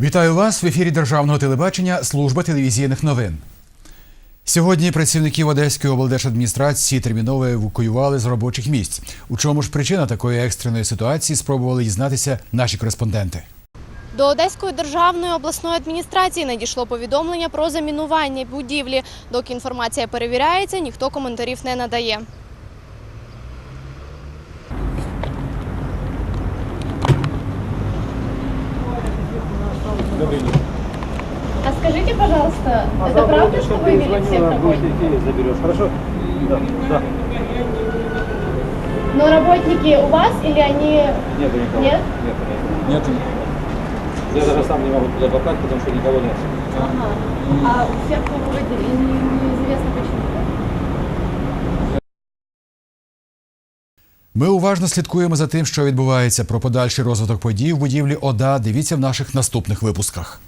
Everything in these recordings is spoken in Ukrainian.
Вітаю вас в ефірі Державного телебачення Служба телевізійних новин. Сьогодні працівників Одеської облдержадміністрації терміново евакуювали з робочих місць. У чому ж причина такої екстреної ситуації спробували дізнатися наші кореспонденти. До Одеської державної обласної адміністрації надійшло повідомлення про замінування будівлі. Доки інформація перевіряється, ніхто коментарів не надає. А скажите, пожалуйста, это правда, что вы вели всех работников? заберешь, хорошо? Да, да. Но работники у вас или они... Нету никого. Нет? Нет, нет. Я даже сам не могу туда попасть, потому что никого нет. Ага. А у всех кого выделили, не- неизвестно почему. Ми уважно слідкуємо за тим, що відбувається про подальший розвиток подій в будівлі ОДА. Дивіться в наших наступних випусках.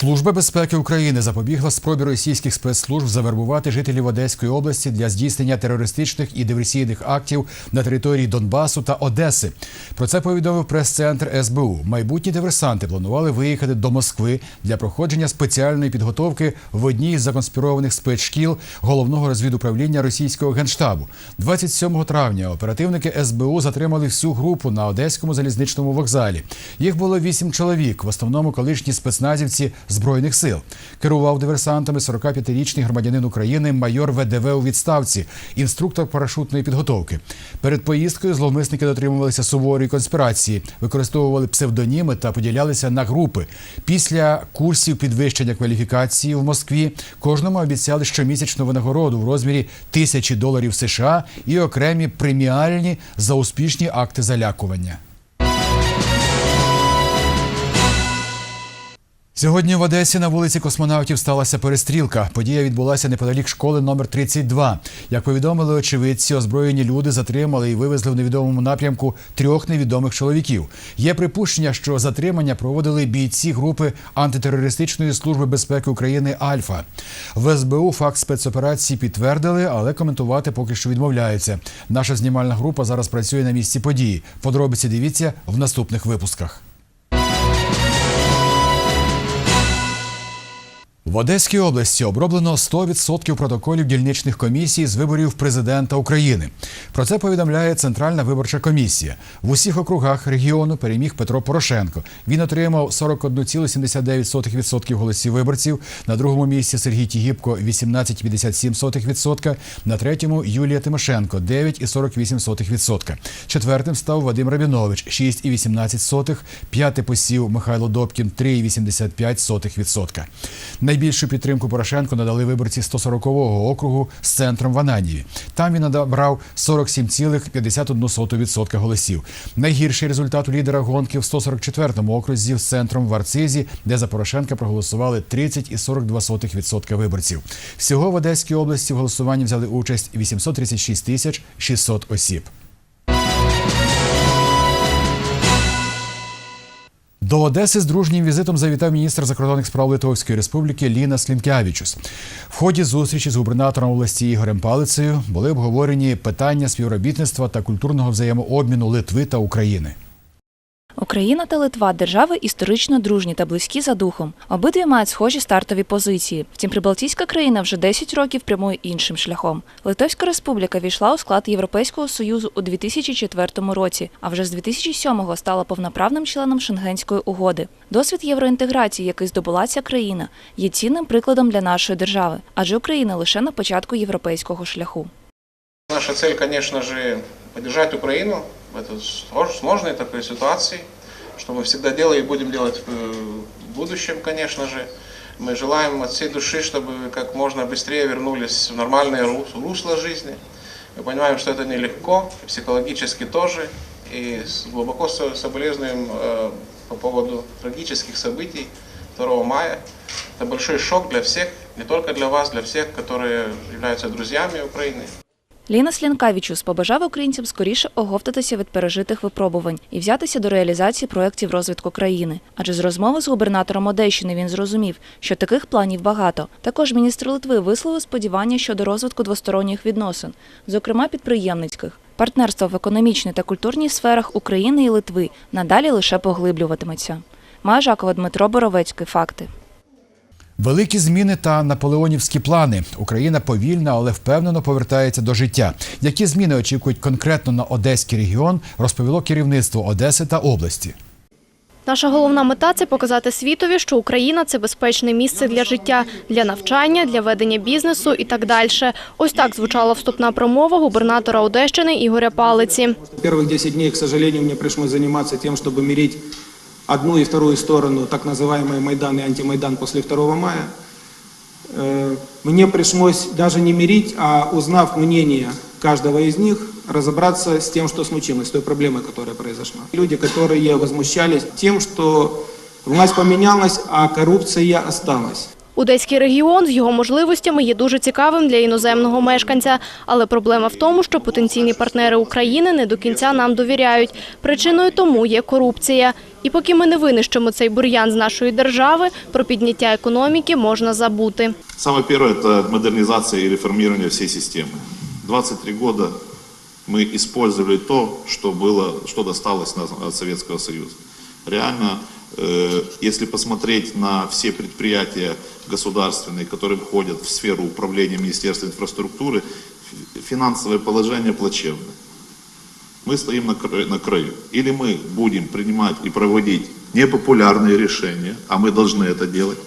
Служба безпеки України запобігла спробі російських спецслужб завербувати жителів Одеської області для здійснення терористичних і диверсійних актів на території Донбасу та Одеси. Про це повідомив прес-центр СБУ. Майбутні диверсанти планували виїхати до Москви для проходження спеціальної підготовки в одній із законспірованих спецшкіл головного розвідуправління російського генштабу. 27 травня оперативники СБУ затримали всю групу на одеському залізничному вокзалі. Їх було вісім чоловік, в основному колишні спецназівці збройних сил. Керував диверсантами 45-річний громадянин України, майор ВДВ у відставці, інструктор парашутної підготовки. Перед поїздкою зловмисники дотримувалися суворої конспірації, використовували псевдоніми та поділялися на групи. Після курсів підвищення кваліфікації в Москві кожному обіцяли щомісячну винагороду в розмірі тисячі доларів США і окремі преміальні за успішні акти залякування. Сьогодні в Одесі на вулиці космонавтів сталася перестрілка. Подія відбулася неподалік школи номер 32. Як повідомили очевидці, озброєні люди затримали і вивезли в невідомому напрямку трьох невідомих чоловіків. Є припущення, що затримання проводили бійці групи антитерористичної служби безпеки України Альфа. В СБУ факт спецоперації підтвердили, але коментувати поки що відмовляються. Наша знімальна група зараз працює на місці події. Подробиці дивіться в наступних випусках. В Одеській області оброблено 100% протоколів дільничних комісій з виборів президента України. Про це повідомляє Центральна виборча комісія. В усіх округах регіону переміг Петро Порошенко. Він отримав 41,79% голосів виборців. На другому місці Сергій Тігіпко 18,57%. На третьому Юлія Тимошенко 9,48%. Четвертим став Вадим Рабінович 6,18%. П'ятий посів Михайло Добкін 3,85%. Найбільшу підтримку Порошенко надали виборці 140-го округу з центром в Ананіві. Там він набрав 47,51% голосів. Найгірший результат у лідера гонки в 144-му окрузі з центром в Арцизі, де за Порошенка проголосували 30,42% виборців. Всього в Одеській області в голосуванні взяли участь 836 тисяч 600 осіб. До Одеси з дружнім візитом завітав міністр закордонних справ Литовської республіки Ліна Слінкявічус. В ході зустрічі з губернатором області Ігорем Палицею були обговорені питання співробітництва та культурного взаємообміну Литви та України. Україна та Литва держави історично дружні та близькі за духом. Обидві мають схожі стартові позиції. Втім, Прибалтійська країна вже 10 років прямує іншим шляхом. Литовська республіка війшла у склад Європейського союзу у 2004 році, а вже з 2007-го стала повноправним членом Шенгенської угоди. Досвід євроінтеграції, який здобула ця країна, є цінним прикладом для нашої держави, адже Україна лише на початку європейського шляху. Наша цель, конечно же, поддержать Украину в этой слож- сложной такой ситуации, что мы всегда делали и будем делать в э, будущем, конечно же. Мы желаем от всей души, чтобы как можно быстрее вернулись в нормальное рус- русло жизни. Мы понимаем, что это нелегко, психологически тоже, и глубоко со- соболезнуем э, по поводу трагических событий 2 мая. Это большой шок для всех, не только для вас, для всех, которые являются друзьями Украины. Ліна Слянкавічус побажав українцям скоріше оговтатися від пережитих випробувань і взятися до реалізації проєктів розвитку країни. Адже з розмови з губернатором Одещини він зрозумів, що таких планів багато. Також міністр Литви висловив сподівання щодо розвитку двосторонніх відносин, зокрема підприємницьких. Партнерство в економічній та культурній сферах України і Литви надалі лише поглиблюватиметься. Має Жакова Дмитро Боровецький. Факти. Великі зміни та наполеонівські плани. Україна повільно, але впевнено повертається до життя. Які зміни очікують конкретно на Одеський регіон, розповіло керівництво Одеси та області. Наша головна мета це показати світові, що Україна це безпечне місце для життя, для навчання, для ведення бізнесу і так далі. Ось так звучала вступна промова губернатора Одещини Ігоря Палиці. Первых 10 дней, к сожалению, мне пришлось заниматься тем, чтобы мирить одну и вторую сторону, так называемый Майдан и антимайдан после 2 мая. Э, Мне пришлось даже не мирить, а узнав мнение каждого из них, разобраться с тем, что случилось, с той проблемой, которая произошла. Люди, которые возмущались тем, что власть поменялась, а коррупция осталась. Одеський регіон з його можливостями є дуже цікавим для іноземного мешканця. Але проблема в тому, що потенційні партнери України не до кінця нам довіряють. Причиною тому є корупція. І поки ми не винищимо цей бур'ян з нашої держави, про підняття економіки можна забути. Самое первое – это модернизация и реформирование всей системы. 23 года мы использовали то, что было, что досталось нам от Советского Союза. Реально, э, если посмотреть на все предприятия государственные, которые входят в сферу управления Министерства инфраструктуры, фи- финансовое положение плачевное. Мы стоим на, кра- на краю. Или мы будем принимать и проводить непопулярные решения, а мы должны это делать,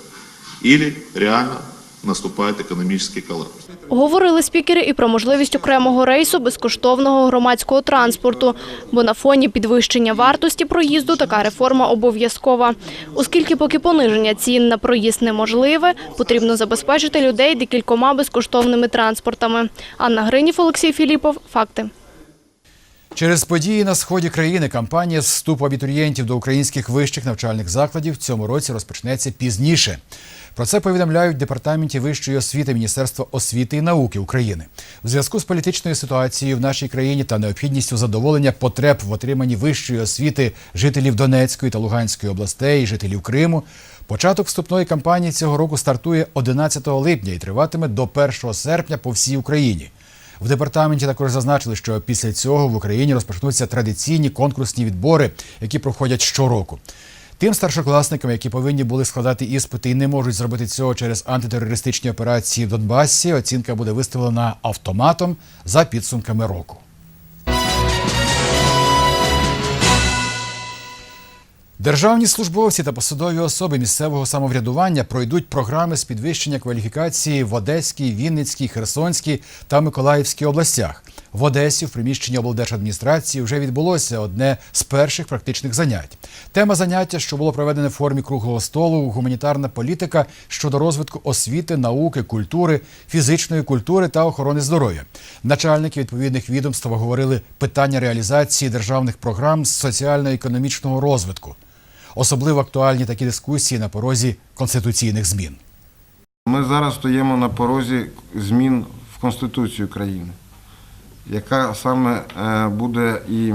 или реально наступает экономический коллапс. Говорили спікери і про можливість окремого рейсу безкоштовного громадського транспорту, бо на фоні підвищення вартості проїзду така реформа обов'язкова. Оскільки поки пониження цін на проїзд неможливе, потрібно забезпечити людей декількома безкоштовними транспортами. Анна Гринів, Олексій Філіпов. Факти. Через події на сході країни кампанія вступу абітурієнтів до українських вищих навчальних закладів в цьому році розпочнеться пізніше. Про це повідомляють в департаменті вищої освіти Міністерства освіти і науки України. В зв'язку з політичною ситуацією в нашій країні та необхідністю задоволення потреб в отриманні вищої освіти жителів Донецької та Луганської областей, жителів Криму. Початок вступної кампанії цього року стартує 11 липня і триватиме до 1 серпня по всій Україні. В департаменті також зазначили, що після цього в Україні розпочнуться традиційні конкурсні відбори, які проходять щороку. Тим старшокласникам, які повинні були складати іспити і не можуть зробити цього через антитерористичні операції в Донбасі, оцінка буде виставлена автоматом за підсумками року. Державні службовці та посадові особи місцевого самоврядування пройдуть програми з підвищення кваліфікації в Одеській, Вінницькій, Херсонській та Миколаївській областях. В Одесі в приміщенні облдержадміністрації вже відбулося одне з перших практичних занять. Тема заняття, що було проведене в формі круглого столу, гуманітарна політика щодо розвитку освіти, науки, культури, фізичної культури та охорони здоров'я. Начальники відповідних відомств говорили питання реалізації державних програм з соціально-економічного розвитку. Особливо актуальні такі дискусії на порозі конституційних змін. Ми зараз стоїмо на порозі змін в Конституцію країни, яка саме е, буде і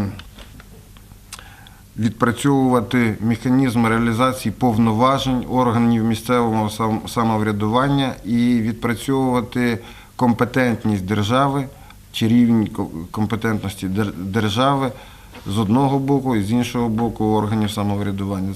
відпрацьовувати механізм реалізації повноважень органів місцевого самоврядування і відпрацьовувати компетентність держави чи рівень ко- компетентності дер- держави з одного боку і з іншого боку органів самоврядування.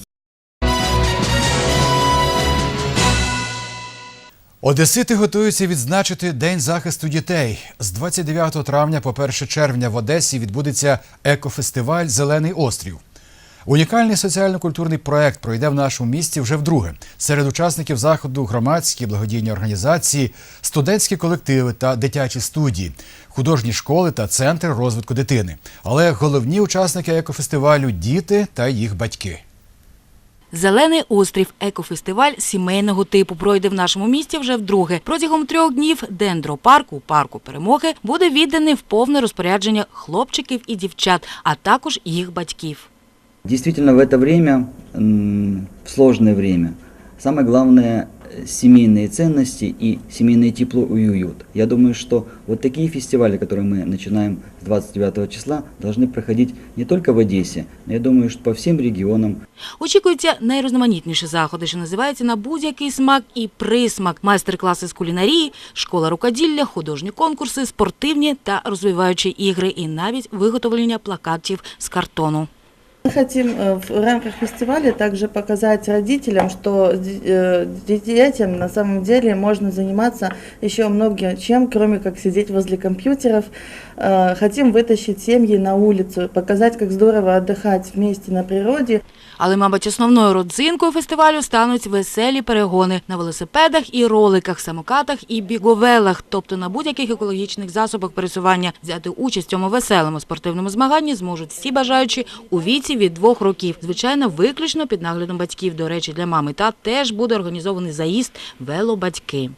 Одесити готуються відзначити День захисту дітей. З 29 травня по 1 червня в Одесі відбудеться екофестиваль Зелений острів. Унікальний соціально-культурний проект пройде в нашому місті вже вдруге. Серед учасників заходу громадські благодійні організації, студентські колективи та дитячі студії, художні школи та центр розвитку дитини. Але головні учасники екофестивалю діти та їх батьки. Зелений острів екофестиваль сімейного типу пройде в нашому місті вже вдруге. Протягом трьох днів дендропарку парку перемоги буде відданий в повне розпорядження хлопчиків і дівчат, а також їх батьків. Действительно, в это время, м, в сложное время, самое главное э, семейные ценности и семейное тепло и уют. Я думаю, что вот такие фестивали, которые мы начинаем с 29 числа, должны проходить не только в Одессе, но я думаю, что по всем регионам Очікуються найрізноманітніші заходи, що називаються на будь-який смак і присмак. Майстер-класи з кулінарії, школа рукоділля, художні конкурси, спортивні та розвиваючі ігри і навіть виготовлення плакатів з картону. Мы хотим э, в рамках фестиваля также показать родителям, что э, детям на самом деле можно заниматься еще много чем, кроме как сидеть возле компьютеров. Э, Хотим вытащить семьи на улицу, показать, как здорово отдыхать вместе на природе. Але, мабуть, основною родзинкою фестивалю стануть веселі перегони на велосипедах і роликах, самокатах і біговелах, тобто на будь-яких екологічних засобах пересування. Взяти участь в цьому веселому спортивному змаганні зможуть всі бажаючі у віці від двох років. Звичайно, виключно під наглядом батьків. До речі, для мами та теж буде організований заїзд велобатьки.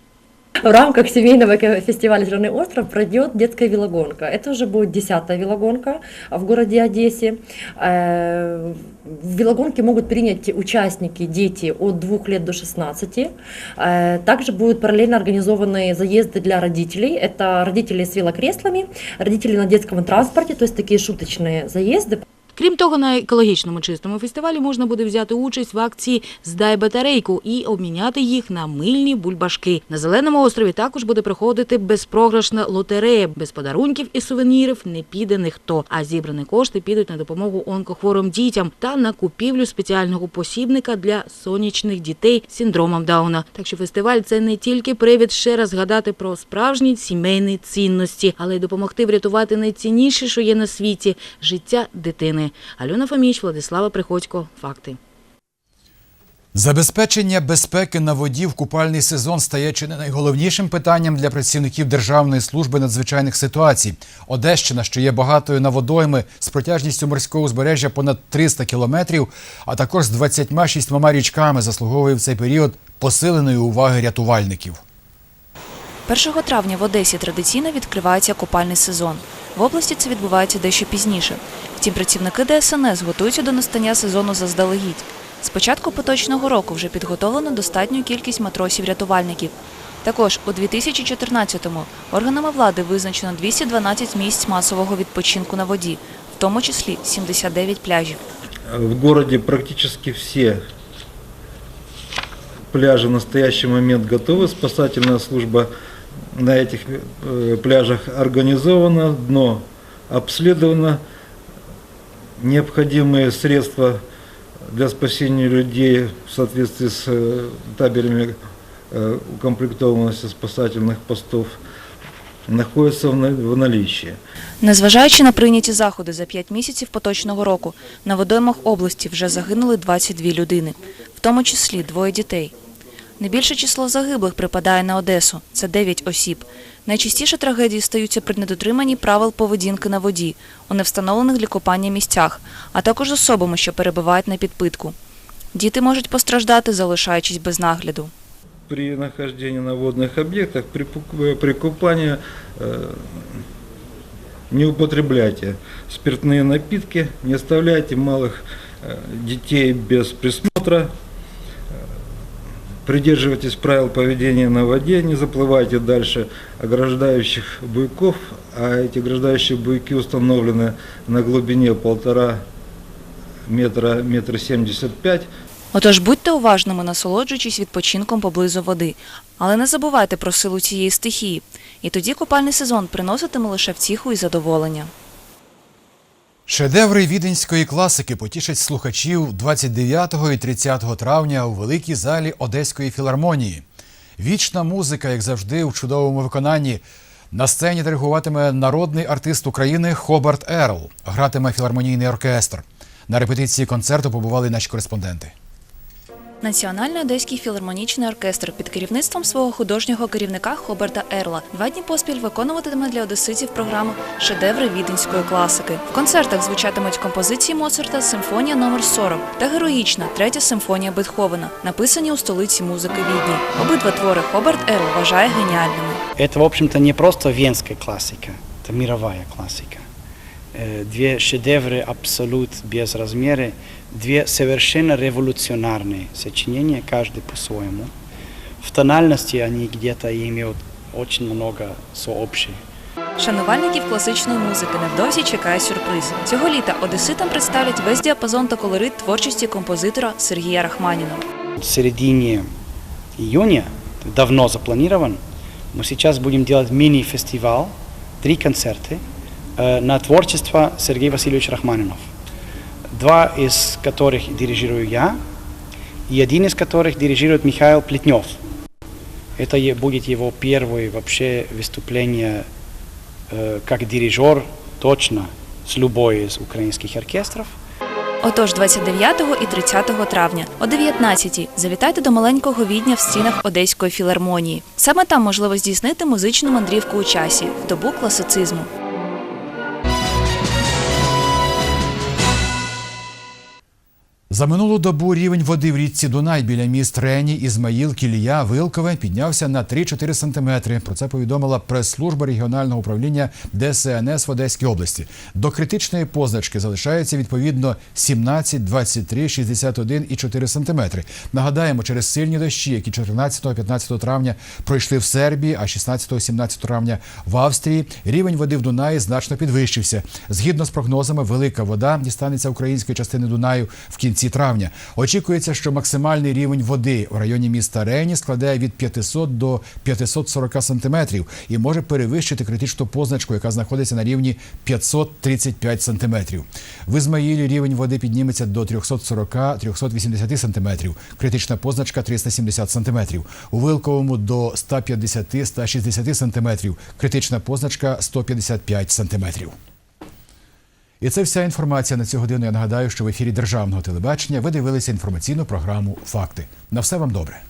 В рамках семейного ке- фестиваля «Зеленый остров» пройдет детская велогонка. Это уже будет десятая велогонка в городе Одессе. Э, В велогонке могут принять участники, дети от 2 лет до 16. Э, Также будут параллельно организованы заезды для родителей. Это родители с велокреслами, родители на детском транспорте, то есть такие шуточные заезды. Крім того, на екологічному чистому фестивалі можна буде взяти участь в акції Здай батарейку і обміняти їх на мильні бульбашки. На зеленому острові також буде проходити безпрограшна лотерея. Без подарунків і сувенірів не піде ніхто. А зібрані кошти підуть на допомогу онкохворим дітям та на купівлю спеціального посібника для сонячних дітей з синдромом Дауна. Так що фестиваль це не тільки привід ще раз згадати про справжні сімейні цінності, але й допомогти врятувати найцінніше, що є на світі життя дитини. Альона Фоміч, Владислава Приходько. Факти. Забезпечення безпеки на воді в купальний сезон стає чи не найголовнішим питанням для працівників Державної служби надзвичайних ситуацій. Одещина, що є багатою на водойми з протяжністю морського узбережжя понад 300 кілометрів, а також з 26 річками, заслуговує в цей період посиленої уваги рятувальників. 1 травня в Одесі традиційно відкривається купальний сезон. В області це відбувається дещо пізніше. Втім, працівники ДСНС готуються до настання сезону заздалегідь. З початку поточного року вже підготовлено достатню кількість матросів-рятувальників. Також у 2014-му органами влади визначено 212 місць масового відпочинку на воді, в тому числі 79 пляжів. В городе практически все пляжи в настоящий момент готовы. Спасательная служба на этих э, пляжах организована, дно обследовано. Необходимые средства для спасения людей в соответствии с э, табелями э, укомплектованности спасательных постов находятся в на- в наличии. Незважаючи на прийняті заходи за 5 місяців поточного року, на водоймах області вже загинули 22 людини, в тому числі двоє дітей. Найбільше число загиблих припадає на Одесу – це 9 осіб. Найчастіше трагедії стаються при недотриманні правил поведінки на воді, у невстановлених для купання місцях, а також з особами, що перебувають на підпитку. Діти можуть постраждати, залишаючись без нагляду. при нахождении на водных объектах, при, пу- при купании э, не употребляйте спиртные напитки, не оставляйте малых э, детей без присмотра, э, придерживайтесь правил поведения на воде, не заплывайте дальше ограждающих буйков, а эти ограждающие буйки установлены на глубине полтора метра, метра семьдесят пять, Отож будьте уважними, насолоджуючись відпочинком поблизу води, але не забувайте про силу цієї стихії. І тоді купальний сезон приноситиме лише втіху і задоволення. Шедеври віденської класики потішать слухачів 29 і 30 травня у великій залі Одеської філармонії. Вічна музика, як завжди, у чудовому виконанні. На сцені диригуватиме народний артист України Хобарт Ерл. Гратиме філармонійний оркестр. На репетиції концерту побували наші кореспонденти. Національний одеський філармонічний оркестр під керівництвом свого художнього керівника Хоберта Ерла два дні поспіль виконуватиме для одеситів програму Шедеври віденської класики. В концертах звучатимуть композиції Моцарта Симфонія номер 40 та героїчна третя симфонія Бетховена, написані у столиці музики Відні. Обидва твори Хоберт Ерл вважає геніальними. Это, в общем-то, не просто венская классика, это мировая классика. Э, Две шедевры абсолют без размера, две совершенно революционарные сочинения, каждый по-своему. в тональности они где-то имеют очень много сообщих. Шанувальників класичної музики невдовзі чекає сюрприз. Цього літа одеситам представлять весь діапазон та колорит творчості композитора Сергія Рахманіна. В середине июня, давно запланирован, мы сейчас будем делать мини-фестиваль, три концерта э, на творчество Сергея Васильевича Рахманинов. Два из которых дирижирую я, и один из которых дирижирует Михаил Плетнев. Это е- будет его первое вообще выступление э, как дирижер точно с любой из украинских оркестров. Отож, 29 і 30 травня о 19 завітайте до маленького відня в стінах Одеської філармонії. Саме там можливо здійснити музичну мандрівку у часі в добу класицизму. За минулу добу рівень води в річці Дунай біля міст Рені, Ізмаїл, Кілія, Вилкове піднявся на 3-4 сантиметри. Про це повідомила прес-служба регіонального управління ДСНС в Одеській області. До критичної позначки залишається відповідно 17, 23, 61 і 4 сантиметри. Нагадаємо, через сильні дощі, які 14-15 травня пройшли в Сербії, а 16-17 травня в Австрії, рівень води в Дунаї значно підвищився. Згідно з прогнозами, велика вода дістанеться української частини Дунаю в кінці травня. Очікується, що максимальний рівень води у районі міста Рені складає від 500 до 540 сантиметрів і може перевищити критичну позначку, яка знаходиться на рівні 535 сантиметрів. В Ізмаїлі рівень води підніметься до 340-380 сантиметрів. Критична позначка 370 сантиметрів. У Вилковому до 150-160 сантиметрів. Критична позначка 155 сантиметрів. І це вся інформація на цю годину. Я нагадаю, що в ефірі державного телебачення ви дивилися інформаційну програму Факти. На все вам добре.